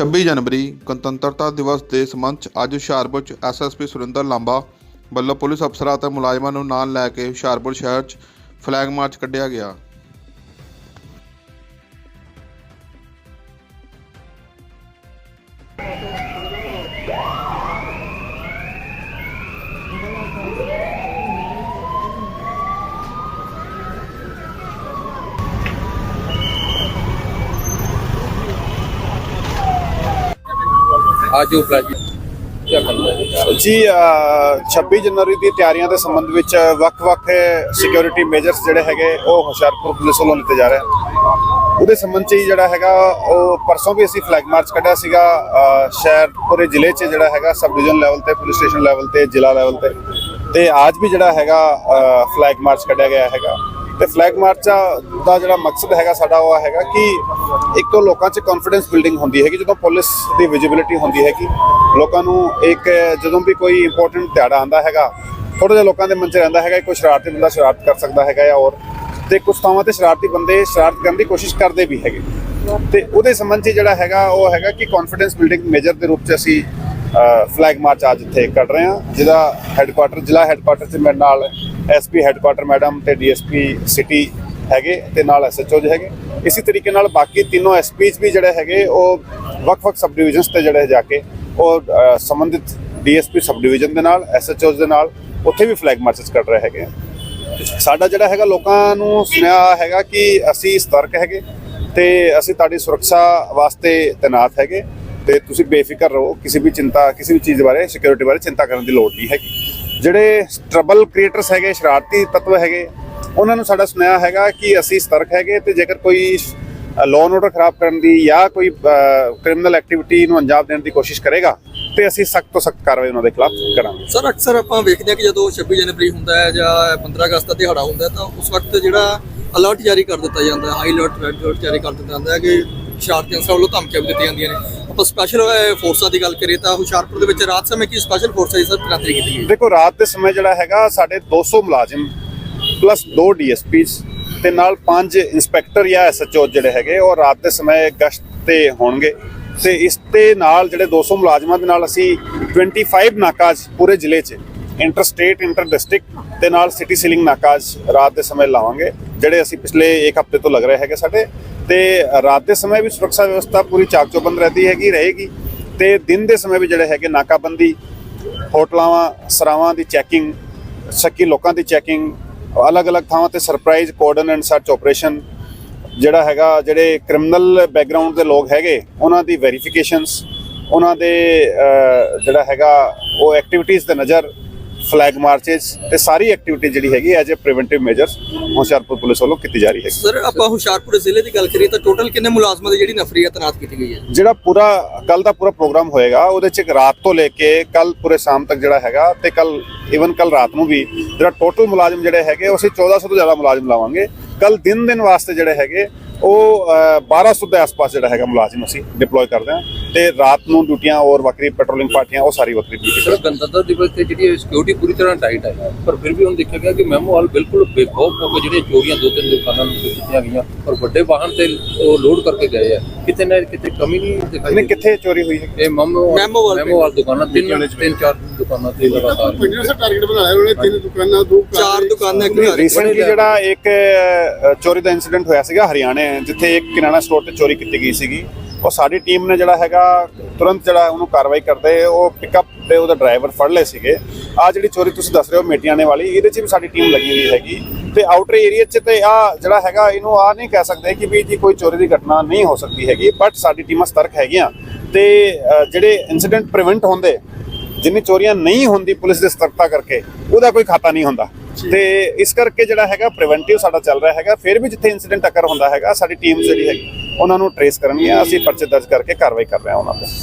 26 ਜਨਵਰੀ ਗਣਤੰਤਰਤਾ ਦਿਵਸ ਦੇ ਸੰਬੰਧ 'ਚ ਅੱਜ ਹੁਸ਼ਿਆਰਪੁਰ 'ਚ ਐਸਐਸਪੀ ਸੁਰਿੰਦਰ ਲਾਂਬਾ ਵੱਲੋਂ ਪੁਲਿਸ ਅਫਸਰਾਂ ਅਤੇ ਮੁਲਾਜ਼ਮਾਂ ਨੂੰ ਨਾਲ ਲੈ ਕੇ ਹੁਸ਼ਿਆਰਪੁਰ ਸ਼ਹਿਰ 'ਚ ਫਲੈਗ ਮਾਰਚ ਕੱਢਿਆ ਗਿਆ। ਅੱਜ ਉਹ ਜੀ ਅ, 26 ਜਨਵਰੀ ਦੀ ਤਿਆਰੀਆਂ ਦੇ ਸੰਬੰਧ ਵਿੱਚ ਵੱਖ-ਵੱਖ ਸਿਕਿਉਰਿਟੀ ਮੇਜਰਸ ਜਿਹੜੇ ਹੈਗੇ ਉਹ ਹੁਸ਼ਿਆਰਪੁਰ ਪੁਲਿਸ ਵੱਲੋਂ ਲਿੱਤੇ ਜਾ ਰਹੇ ਹਨ। ਉਹਦੇ ਸੰਬੰਧ 'ਚ ਹੀ ਜਿਹੜਾ ਹੈਗਾ ਉਹ ਪਰਸੋਂ ਵੀ ਅਸੀਂ ਫਲੈਗ ਮਾਰਚ ਕੱਢਿਆ ਸੀਗਾ ਸ਼ਹਿਰ ਪੂਰੇ ਜ਼ਿਲ੍ਹੇ 'ਚ ਜਿਹੜਾ ਹੈਗਾ ਸਬ ਡਿਵੀਜ਼ਨ ਲੈਵਲ ਤੇ ਪੁਲਿਸ ਸਟੇਸ਼ਨ ਲੈਵਲ ਤੇ ਜ਼ਿਲ੍ਹਾ ਲੈਵਲ ਤੇ। ਤੇ ਅੱਜ ਵੀ ਜਿਹੜਾ ਹੈਗਾ ਫਲੈਗ ਮਾਰਚ ਕੱਢਿਆ ਗਿਆ ਹੈਗਾ। ਤੇ ਫਲੈਗ ਮਾਰਚ ਦਾ ਜਿਹੜਾ ਮਕਸਦ ਹੈਗਾ ਸਾਡਾ ਉਹ ਹੈਗਾ ਕਿ ਇੱਕ ਤੋਂ ਲੋਕਾਂ 'ਚ ਕੌਨਫੀਡੈਂਸ ਬਿਲਡਿੰਗ ਹੁੰਦੀ ਹੈਗੀ, ਜਦੋਂ ਪੁਲਿਸ ਦੀ ਵਿਜ਼ਿਬਿਲਿਟੀ ਹੁੰਦੀ ਹੈਗੀ। ਲੋਕਾਂ ਨੂੰ ਇੱਕ ਜਦੋਂ ਵੀ ਕੋਈ ਇੰਪੋਰਟੈਂਟ ਦਿਹਾੜਾ ਆਂਦਾ ਹੈਗਾ ਥੋੜਾ ਜਿਹਾ ਲੋਕਾਂ ਦੇ ਮਨ 'ਚ ਰਹਿੰਦਾ ਹੈਗਾ, ਕੋਈ ਸ਼ਰਾਰਤੀ ਬੰਦਾ ਸ਼ਰਾਰਤ ਕਰ ਸਕਦਾ ਹੈਗਾ ਜਾਂ ਹੋਰ। ਤੇ ਕੁਝ ਥਾਵਾਂ ਤੇ ਸ਼ਰਾਰਤੀ ਬੰਦੇ ਸ਼ਰਾਰਤ ਕਰਨ ਦੀ ਕੋਸ਼ਿਸ਼ ਕਰਦੇ ਵੀ ਹੈਗੇ। ਤੇ ਉਹਦੇ ਸੰਬੰਧ 'ਚ ਜਿਹੜਾ ਹੈਗਾ, ਉਹ ਹੈਗਾ ਕਿ ਕੌਨਫੀਡੈਂਸ ਬਿਲਡਿੰਗ ਮੇਜਰ ਦੇ ਰੂਪ 'ਚ ਅਸੀਂ ਫਲੈਗ ਮਾਰਚ ਅੱਜ ਇੱਥੇ ਕੱਢ ਰਹੇ ਹਾਂ। ਜਿਹਦਾ ਹੈੱਡਕੁਆਟਰ ਜ਼ਿਲ੍ਹਾ ਹੈੱਡਕੁਆਟਰ 'ਚ ਮੇਰੇ ਨਾਲ ਐਸਪੀ ਹੈੱਡਕੁਆਟਰ ਮੈਡਮ ਤੇ ਡੀਐਸਪੀ ਸਿਟੀ ਹੈਗੇ ਤੇ ਨਾਲ ਐਸਐਚਓ ਹੈਗੇ। ਇਸੇ ਤਰੀਕੇ ਨਾਲ ਬਾਕੀ ਤਿੰਨੋਂ ਐਸਪੀਜ਼ ਵੀ ਜਿਹੜੇ ਹੈਗੇ ਉਹ ਵੱਖ-ਵੱਖ ਸਬ ਡਿਵੀਜ਼ਨਸ ਤੇ ਜਿਹੜੇ ਜਾ ਕੇ ਉਹ ਅ, ਸੰਬੰਧਿਤ ਡੀਐਸਪੀ ਸਬ ਡਿਵੀਜ਼ਨ ਦੇ ਨਾਲ ਐਸਐਚਓਜ਼ ਦੇ ਨਾਲ ਉੱਥੇ ਵੀ ਫਲੈਗ ਮਾਰਚਸ ਕੱਢ ਰਹੇ ਹੈਗੇ ਸਾਡਾ ਜਿਹੜਾ ਹੈਗਾ ਲੋਕਾਂ ਨੂੰ ਸੁਣਿਆ ਹੈਗਾ ਕਿ ਅਸੀਂ ਸਤਰਕ ਹੈਗੇ ਤੇ ਅਸੀਂ ਤੁਹਾਡੀ ਸੁਰੱਖਿਆ ਵਾਸਤੇ ਤੈਨਾਤ ਹੈਗੇ। ਤੇ ਤੁਸੀਂ ਬੇਫਿਕਰ ਰਹੋ, ਕਿਸੇ ਵੀ ਚਿੰਤਾ, ਕਿਸੇ ਵੀ ਚੀਜ਼ ਬਾਰੇ ਸਿਕਿਉਰਿਟੀ ਬਾਰੇ ਚਿੰਤਾ ਕਰਨ ਦੀ ਲੋੜ ਨਹੀਂ ਹੈਗੀ। ਜਿਹੜੇ ਟਰਬਲ ਕ੍ਰੀਏਟਰਸ ਹੈਗੇ, ਸ਼ਰਾਰਤੀ ਤੱਤਵ ਹੈਗੇ, ਉਹਨਾਂ ਨੂੰ ਸਾਡਾ ਸੁਨੇਹਾ ਹੈਗਾ ਕਿ ਅਸੀਂ ਸਤਰਕ ਹੈਗੇ ਤੇ ਜੇਕਰ ਕੋਈ ਲਾਅ ਐਂਡ ਆਰਡਰ ਖਰਾਬ ਕਰਨ ਦੀ ਜਾਂ ਕੋਈ ਕ੍ਰਿਮੀਨਲ ਐਕਟੀਵਿਟੀ ਨੂੰ ਅੰਜਾਮ ਦੇਣ ਦੀ ਕੋਸ਼ਿਸ਼ ਕਰੇਗਾ, ਤੇ ਅਸੀਂ ਸਖਤ ਤੋਂ ਸਖਤ ਕਾਰਵਾਈ ਉਹਨਾਂ ਦੇ ਖਿਲਾਫ ਕਰਾਂਗੇ। ਸਰ ਅਕਸਰ ਆਪਾਂ ਵੇਖਦੇ ਹਾਂ ਕਿ ਜਦੋਂ 26 ਜਨਵਰੀ ਹੁੰਦਾ ਹੈ ਜਾਂ 15 ਅਗਸਤ ਦਾ ਦਿਹਾੜਾ ਹੁੰਦਾ ਤਾਂ ਉਸ ਵਕਤ ਜਿਹੜਾ ਅਲਰਟ ਜਾਰੀ ਕਰ ਦਿੱਤਾ ਜਾਂਦਾ ਹੈ ਹਾਈ ਅਲਰਟ ਰੈੱਡ ਅਲਰਟ ਜਾਰੀ ਕਰ ਦਿੱਤਾ ਜਾਂਦਾ ਹੈ ਕਿ ਸ਼ਰਾਰਤੀ ਅਨਸਰਾਂ ਵੱਲੋਂ ਧਮਕੀਆਂ ਵੀ ਦਿੱਤੀਆਂ ਜਾਂਦੀਆਂ ਨੇ। ਆਪਾਂ ਸਪੈਸ਼ਲ ਫੋਰਸਾਂ ਦੀ ਗੱਲ ਕਰੀਏ ਤਾਂ ਹੁਸ਼ਿਆਰਪੁਰ ਦੇ ਵਿੱਚ ਰਾਤ ਸਮੇਂ ਕੀ ਸਪੈਸ਼ਲ ਫੋਰਸਾਂ ਦੀ ਸਰ ਤੈਨਾਤੀ ਕੀਤੀ ਗਈ? ਦੇਖੋ, ਰਾਤ ਦੇ ਸਮੇਂ ਜਿਹੜਾ ਹੈਗਾ, ਸਾਡੇ 200 ਮੁਲਾਜ਼ਮ ਪਲੱਸ 2 ਡੀਐਸਪੀਸ ਤੇ ਨਾਲ 5 ਇੰਸਪੈਕਟਰ ਜਾਂ ਐਸਐਚਓ ਜਿਹੜੇ ਹੈਗੇ, ਉਹ ਰਾਤ ਦੇ ਸਮੇਂ ਗਸ਼ਤ ਤੇ ਹੋਣਗੇ। ਤੇ ਇਸ ਦੇ ਨਾਲ ਜਿਹੜੇ 200 ਮੁਲਾਜ਼ਮਾਂ ਦੇ ਨਾਲ ਅਸੀਂ 25 ਨਾਕਾਜ਼ ਪੂਰੇ ਜ਼ਿਲ੍ਹੇ 'ਚ ਇੰਟਰ ਸਟੇਟ ਇੰਟਰ ਡਿਸਟ੍ਰਿਕਟ ਤੇ ਨਾਲ ਸਿਟੀ ਸੀਲਿੰਗ ਨਾਕਾਜ਼ ਰਾਤ ਦੇ ਸਮੇਂ ਲਾਵਾਂਗੇ, ਜਿਹੜੇ ਅਸੀਂ ਪਿਛਲੇ ਇੱਕ ਹਫ਼ਤੇ ਤੋਂ ਲੱਗ ਰਹੇ ਹੈਗੇ ਸਾਡੇ। ਤੇ ਰਾਤ ਦੇ ਸਮੇਂ ਵੀ ਸੁਰੱਖਿਆ ਵਿਵਸਥਾ ਪੂਰੀ ਚਾਕਚੋਬੰਦ ਰਹਦੀ ਹੈਗੀ, ਰਹੇਗੀ। ਤੇ ਦਿਨ ਦੇ ਸਮੇਂ ਵੀ ਜਿਹੜੇ ਹੈਗੇ ਨਾਕਾਬੰਦੀ ਹੋਟਲਾਵਾਂ ਸਰਾਵਾਂ ਦੀ ਚੈਕਿੰਗ, ਸ਼ੱਕੀ ਲੋਕਾਂ ਦੀ ਚੈਕਿੰਗ, ਅਲੱਗ-ਅਲੱਗ ਥਾਵਾਂ ਤੇ surprise cordon and search operation ਜਿਹੜਾ ਹੈਗਾ, ਜਿਹੜੇ ਕ੍ਰਿਮੀਨਲ ਬੈਕਗ੍ਰਾਉਂਡ ਦੇ ਲੋਕ ਹੈਗੇ, ਉਹਨਾਂ ਦੀ ਵੈਰੀਫਿਕੇਸ਼ਨਸ ਉਹਨਾਂ ਦੇ ਜਿਹੜਾ ਹੈਗਾ, ਉਹ ਐਕਟੀਵਿਟੀਜ਼ 'ਤੇ ਨਜ਼ਰ ਫਲੈਗ ਮਾਰਚਸ ਤੇ ਸਾਰੀ ਐਕਟੀਵਿਟੀ ਜਿਹੜੀ ਹੈਗੀ as a preventive measures Hoshiarpur police ਵੱਲੋਂ ਕੀਤੀ ਜਾ ਰਹੀ ਹੈ ਸਰ ਆਪਾਂ ਹੁਸ਼ਿਆਰਪੁਰ ਜ਼ਿਲ੍ਹੇ ਦੀ ਗੱਲ ਕਰੀਏ ਤਾਂ ਟੋਟਲ ਕਿੰਨੇ ਮੁਲਾਜ਼ਮਾਂ ਦੀ ਜਿਹੜੀ ਨਫਰੀ ਹੈ ਤੈਨਾਤ ਕੀਤੀ ਗਈ ਹੈ? ਜਿਹੜਾ ਪੂਰਾ ਕੱਲ ਦਾ ਪੂਰਾ ਪ੍ਰੋਗਰਾਮ ਹੋਏਗਾ ਉਹਦੇ ਚ ਇੱਕ ਰਾਤ ਤੋਂ ਲੈ ਕੇ ਕੱਲ ਪੂਰੇ ਸ਼ਾਮ ਤੱਕ ਜਿਹੜਾ ਹੈਗਾ ਤੇ ਕੱਲ ਇਵਨ ਕੱਲ ਰਾਤ ਨੂੰ ਵੀ ਜਿਹੜਾ ਟੋਟਲ ਮੁਲਾਜ਼ਮ ਜਿਹੜੇ ਹੈਗੇ ਉਹ ਅਸੀਂ 1400 ਤੋਂ ਜ਼ਿਆਦਾ ਮੁਲਾਜ਼ਮ ਲਾਵਾਂਗੇ। ਕੱਲ ਦਿਨ ਦਿਨ ਵਾਸਤੇ ਜਿਹੜੇ ਹੈਗੇ ਉਹ ਅਹ, 1200 ਦੇ ਆਸ-ਪਾਸ ਜਿਹੜਾ ਹੈਗਾ ਮੁਲਾਜ਼ਮ ਅਸੀਂ ਡਿਪਲੋਏ ਕਰਦੇ ਹਾਂ। ਤੇ ਰਾਤ ਨੂੰ ਡਿਊਟੀਆਂ ਔਰ ਵੱਖਰੀ ਪੈਟਰੋਲਿੰਗ ਪਾਰਟੀਆਂ ਉਹ ਸਾਰੀ ਵੱਖਰੀ ਡਿਊਟੀ ਸਰ ਗਣਤੰਤਰ ਦਿਵਸ ਤੇ ਜਿਹੜੀ ਸਿਕਿਉਰਿਟੀ ਪੂਰੀ ਤਰ੍ਹਾਂ ਟਾਈਟ ਹੈ ਪਰ ਫਿਰ ਵੀ ਹੁਣ ਦੇਖਿਆ ਗਿਆ ਕਿ ਮੈਮੋ ਹਾਲ ਬਿਲਕੁਲ ਬੇਖੌਫ ਹੋ ਕੇ ਜਿਹੜੀਆਂ ਚੋਰੀਆਂ ਦੋ ਤਿੰਨ ਦੁਕਾਨਾਂ ਨੂੰ ਕੀਤੀਆਂ ਗਈਆਂ ਪਰ ਵੱਡੇ ਵਾਹਨ ਤੇ ਉਹ ਲੋਡ ਕਰਕੇ ਗਏ ਆ। ਕਿਤੇ ਨਾ ਕਿਤੇ ਕਮੀ ਨਹੀਂ ਦਿਖਾਈ ਨਹੀਂ। ਕਿੱਥੇ ਚੋਰੀ ਹੋਈ ਹੈ? ਇਹ ਮੈਮੋ ਮੈਮੋ ਵਾਲ ਮੈਮੋ ਵਾਲ ਦੁਕਾਨਾਂ ਤਿੰਨ ਤਿੰਨ ਚਾਰ ਦੁਕਾਨਾਂ ਤੇ ਲਗਾਤਾਰ। ਪਿੰਡਾਂ ਸੇ ਟਾਰਗੇਟ ਬਣਾਇਆ ਉਹਨੇ ਤਿੰਨ ਦੁਕਾਨਾਂ ਦੋ ਚਾਰ ਦੁਕਾਨਾਂ ਇੱਕ ਰੀਸੈਂਟਲੀ ਜਿਹੜਾ ਇੱਕ ਚੋਰੀ ਦਾ ਇਨਸੀਡੈਂਟ ਹੋਇਆ ਸੀਗਾ ਹਰਿਆਣੇ ਜਿੱਥੇ ਇੱਕ ਕਿਰਾਣਾ ਸਟੋਰ ਤੇ ਚੋਰੀ ਕੀਤੀ ਗਈ ਸੀਗੀ। ਉਹ ਸਾਡੀ ਟੀਮ ਨੇ ਜਿਹੜਾ ਹੈਗਾ ਤੁਰੰਤ ਜਿਹੜਾ ਉਹਨੂੰ ਕਾਰਵਾਈ ਕਰਦੇ ਉਹ ਪਿਕਅਪ ਤੇ ਉਹਦਾ ਡਰਾਈਵਰ ਫੜ ਲਏ ਸੀਗੇ। ਆ ਜਿਹੜੀ ਚੋਰੀ ਤੁਸੀਂ ਦੱਸ ਰਹੇ ਹੋ ਮੇਟੀਆਣੇ ਵਾਲੀ ਇਹਦੇ 'ਚ ਵੀ ਸਾਡੀ ਟੀਮ ਲੱਗੀ ਹੋਈ ਹੈਗੀ। ਤੇ ਆਊਟਰ ਏਰੀਆ 'ਚ ਤੇ ਆ ਜਿਹੜਾ ਹੈਗਾ ਇਹਨੂੰ ਆ ਨਹੀਂ ਕਹਿ ਸਕਦੇ ਕਿ ਵੀ ਜੀ ਕੋਈ ਚੋਰੀ ਦੀ ਘਟਨਾ ਨਹੀਂ ਹੋ ਸਕਦੀ ਹੈਗੀ ਬਟ ਸਾਡੀ ਟੀਮਾਂ ਸਤਰਕ ਹੈਗੀਆਂ। ਤੇ ਜਿਹੜੇ ਇਨਸੀਡੈਂਟ ਪ੍ਰੀਵੈਂਟ ਹੁੰਦੇ ਜਿੰਨੀ ਚੋਰੀਆਂ ਨਹੀਂ ਹੁੰਦੀ ਪੁਲਿਸ ਦੇ ਸਤਰਕਤਾ ਕਰਕੇ ਉਹਦਾ ਕੋਈ ਖਾਤਾ ਨਹੀਂ ਹੁੰਦਾ। ਤੇ ਇਸ ਕਰਕੇ ਜਿਹੜਾ ਹੈਗਾ ਪ੍ਰੀਵੈਂਟਿਵ ਸਾਡਾ ਚੱਲ ਰਿਹਾ ਹੈਗਾ। ਫਿਰ ਵੀ ਜਿੱਥੇ ਇਨਸੀਡੈਂਟ ਅਕਰ ਹੁੰਦਾ ਹੈਗਾ ਸਾਡੀ ਟੀਮ ਜਿਹੜੀ ਹੈਗੀ ਉਹਨਾਂ ਨੂੰ ਟਰੇਸ ਕਰਨਗੀਆਂ ਅਸੀਂ ਪਰਚੇ ਦਰਜ ਕਰਕੇ ਕਾਰਵਾਈ ਕਰ ਰਹੇ ਹਾਂ ਉਹਨਾਂ ਤੇ।